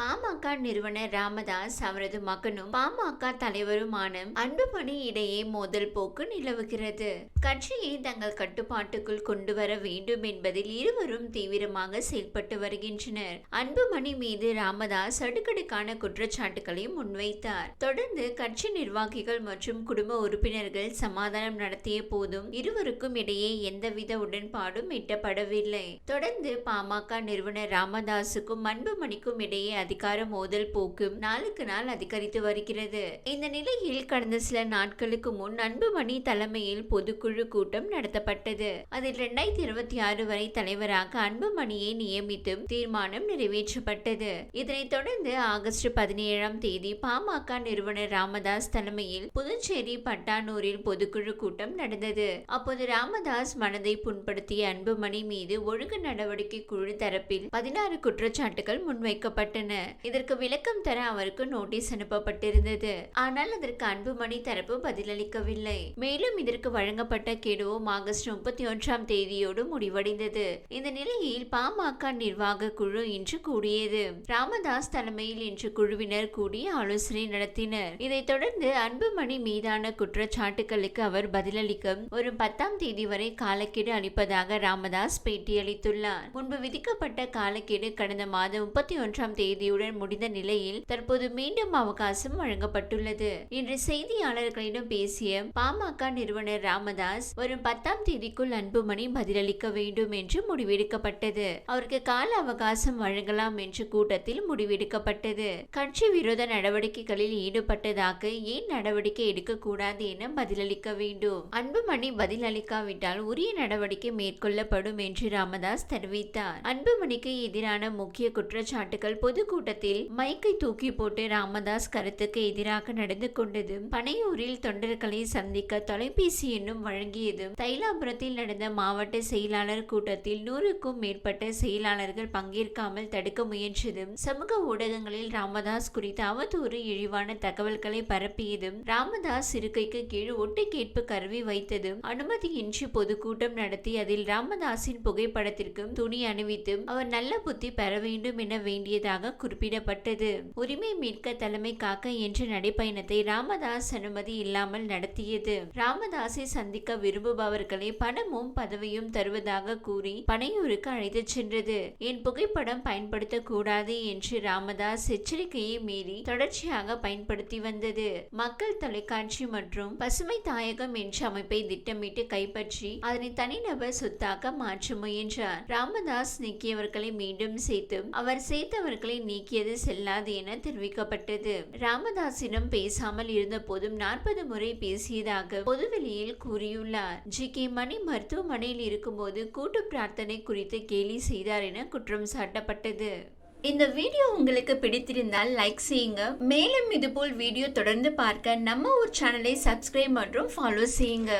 பாமக நிறுவனர் ராமதாஸ் அவரது மகனும் பாமக தலைவருமான அன்புமணி இடையே மோதல் போக்கு நிலவுகிறது. கட்சியை தங்கள் கட்டுப்பாட்டுக்குள் கொண்டு வர வேண்டும் என்பதில் இருவரும் தீவிரமாக செயல்பட்டு வருகின்றனர். அன்புமணி மீது ராமதாஸ் அடுக்கடுக்கான குற்றச்சாட்டுகளை முன்வைத்தார். தொடர்ந்து கட்சி நிர்வாகிகள் மற்றும் குடும்ப உறுப்பினர்கள் சமாதானம் நடத்திய போதும் இருவருக்கும் இடையே எந்தவித உடன்பாடும் எட்டப்படவில்லை. தொடர்ந்து பாமக நிறுவனர் ராமதாஸுக்கும் அன்புமணிக்கும் இடையே அதிகார மோதல் போக்கும் நாளுக்கு நாள் அதிகரித்து வருகிறது. இந்த நிலையில் கடந்த சில நாட்களுக்கு முன் அன்புமணி தலைமையில் பொதுக்குழு கூட்டம் நடத்தப்பட்டது. அதில் இரண்டாயிரத்தி இருபத்தி ஆறு வரை தலைவராக அன்புமணியை நியமித்தும் தீர்மானம் நிறைவேற்றப்பட்டது. இதனைத் தொடர்ந்து ஆகஸ்ட் பதினேழாம் தேதி பாமக நிறுவனர் ராமதாஸ் தலைமையில் புதுச்சேரி பட்டானூரில் பொதுக்குழு கூட்டம் நடந்தது. அப்போது ராமதாஸ் மனதை புண்படுத்திய அன்புமணி மீது ஒழுங்கு நடவடிக்கை குழு தரப்பில் பதினாறு குற்றச்சாட்டுகள் முன்வைக்கப்பட்டன. இதற்கு விளக்கம் தர அவருக்கு நோட்டீஸ் அனுப்பப்பட்டிருந்தது. ஆனால் அதற்கு அன்புமணி தரப்பு பதிலளிக்கவில்லை. மேலும் இதற்கு வழங்கப்பட்ட கெடுவும் ஆகஸ்ட் முப்பத்தி ஒன்றாம் தேதியோடு முடிவடைந்தது. இந்த நிலையில் பாமக நிர்வாக குழு இன்று கூடியது. ராமதாஸ் தலைமையில் இன்று குழுவினர் கூடி ஆலோசனை நடத்தினர். இதைத் தொடர்ந்து அன்புமணி மீதான குற்றச்சாட்டுகளுக்கு அவர் பதிலளிக்க ஒரு பத்தாம் தேதி வரை காலக்கெடு அளிப்பதாக ராமதாஸ் பேட்டியளித்துள்ளார். முன்பு விதிக்கப்பட்ட காலக்கெடு கடந்த மாதம் முப்பத்தி ஒன்றாம் தேதி தேதியுடன் முடிந்த நிலையில் தற்போது மீண்டும் அவகாசம் வழங்கப்பட்டுள்ளது. இன்று செய்தியாளர்களிடம் பேசிய பாமக நிறுவனர் ராமதாஸ் வரும் பத்தாம் தேதிக்குள் அன்புமணி பதிலளிக்க வேண்டும் என்று முடிவெடுக்கப்பட்டது. அவருக்கு கால அவகாசம் வழங்கலாம் என்று கூட்டத்தில் முடிவெடுக்கப்பட்டது. கட்சி விரோத நடவடிக்கைகளில் ஈடுபட்டதாக ஏன் நடவடிக்கை எடுக்கக்கூடாது என பதிலளிக்க வேண்டும். அன்புமணி பதிலளிக்காவிட்டால் உரிய நடவடிக்கை மேற்கொள்ளப்படும் என்று ராமதாஸ் தெரிவித்தார். அன்புமணிக்கு எதிரான முக்கிய குற்றச்சாட்டுகள் பொதுக்கூட்டத்தில் மைக்கை தூக்கி போட்டு ராமதாஸ் கருத்துக்கு எதிராக நடந்து கொண்டதும் பனையூரில் தொண்டர்களை சந்திக்க தொலைபேசி எண்ணும் வழங்கியதும் தைலாபுரத்தில் நடந்த மாவட்ட செயலாளர் கூட்டத்தில் நூறுக்கும் மேற்பட்ட செயலாளர்கள் பங்கேற்காமல் தடுக்க முயன்றதும் சமூக ஊடகங்களில் ராமதாஸ் குறித்த அவதூறு இழிவான தகவல்களை பரப்பியதும் ராமதாஸ் இருக்கைக்கு கீழ் ஒட்டு கேட்பு கருவி வைத்ததும் அனுமதியின்றி பொதுக்கூட்டம் நடத்தி அதில் ராமதாஸின் புகைப்படத்திற்கும் துணி அணிவித்தும் அவர் நல்ல புத்தி பெற வேண்டும் என வேண்டியதாக குறிப்பிடப்பட்டது. உரிமை மீட்க தலைமை காக்க என்ற நடைப்பயணத்தை ராமதாஸ் அனுமதி இல்லாமல் நடத்தியது. ராமதாஸை சந்திக்க விரும்புபவர்களை பணமும் பதவியும் தருவதாக கூறி பனையூருக்கு அழைத்துச் சென்றது. என் புகைப்படம் பயன்படுத்தக்கூடாது என்று ராமதாஸ் எச்சரிக்கையை மீறி தொடர்ச்சியாக பயன்படுத்தி வந்தது. மக்கள் தொலைக்காட்சி மற்றும் பசுமை தாயகம் என்ற அமைப்பை திட்டமிட்டு கைப்பற்றி அதனை தனிநபர் சொத்தாக மாற்ற முயன்றார். ராமதாஸ் நீக்கியவர்களை மீண்டும் சேர்த்து அவர் சேர்த்தவர்களை நீக்கியது செல்லாது என தெரிவிக்கப்பட்டது. ராமதாசிடம் பேசாமல் இருந்த போதும் நாற்பது முறை பேசியதாக பொதுவெளியில் கூறியுள்ளார். ஜி. கே. மணி மருத்துவமனையில் இருக்கும்போது கூட்டு பிரார்த்தனை குறித்து கேலி செய்தார் என குற்றம் சாட்டப்பட்டது. இந்த வீடியோ உங்களுக்கு பிடித்திருந்தால் லைக் செய்யுங்க. மேலும் இதுபோல் வீடியோ தொடர்ந்து பார்க்க நம்ம ஊர் சேனலை சப்ஸ்கிரைப் மற்றும் ஃபாலோ செய்யுங்க.